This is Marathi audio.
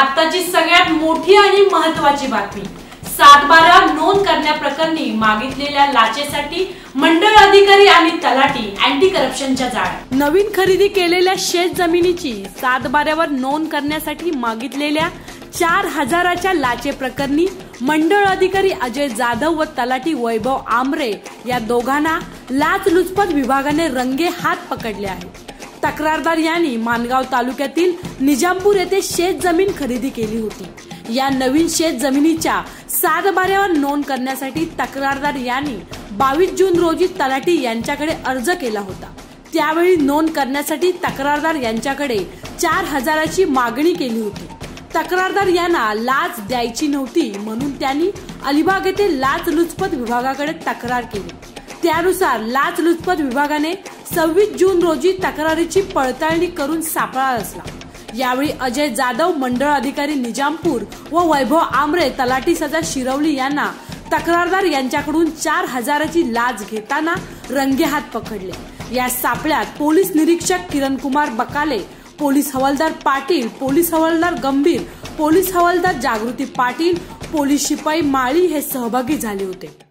आत्ताची सगळ्यात मोठी आणि महत्वाची बातमी. सातबारा नोंद करण्याप्रकरणी मागितलेल्या लाचेसाठी मंडळ अधिकारी आणि तलाठी अँटी करप्शनच्या जाळ नवीन खरेदी केलेल्या शेत जमिनीची सातबाऱ्यावर नोंद करण्यासाठी मागितलेल्या चार हजाराच्या लाचे प्रकरणी मंडळ अधिकारी अजय जाधव व तलाठी वैभव आमरे या दोघांना लाचलुचपत विभागाने रंगे हात पकडले आहेत तक्रारदार यांनी मानगाव तालुक्यातील निजामपूर येथे शेत जमीन खरेदी केली होती. या नवीन शेत जमिनीच्या सातबाऱ्यावर नोंद करण्यासाठी तक्रारदार यांनी बावीस जून रोजी तलाठी यांच्याकडे अर्ज केला होता. त्यावेळी नोंद करण्यासाठी तक्रारदार यांच्याकडे चार हजाराची मागणी केली होती. तक्रारदार यांना लाच द्यायची नव्हती म्हणून त्यांनी अलिबाग येथे लाचलुचपत विभागाकडे तक्रार केली. त्यानुसार लाचलुचपत विभागाने सव्वीस जून रोजी तक्रारीची पडताळणी करून सापळा रचला यावेळी अजय जाधव मंडळ अधिकारी निजामपूर व वैभव आमरे तलाठी सजा शिरवली यांना तक्रारदार यांच्याकडून चार हजाराची लाच घेताना रंगेहात पकडले. या सापळ्यात पोलीस निरीक्षक किरण कुमार बकाले पोलीस हवालदार पाटील पोलीस हवालदार गंभीर पोलीस हवालदार जागृती पाटील पोलीस शिपाई माळी हे सहभागी झाले होते.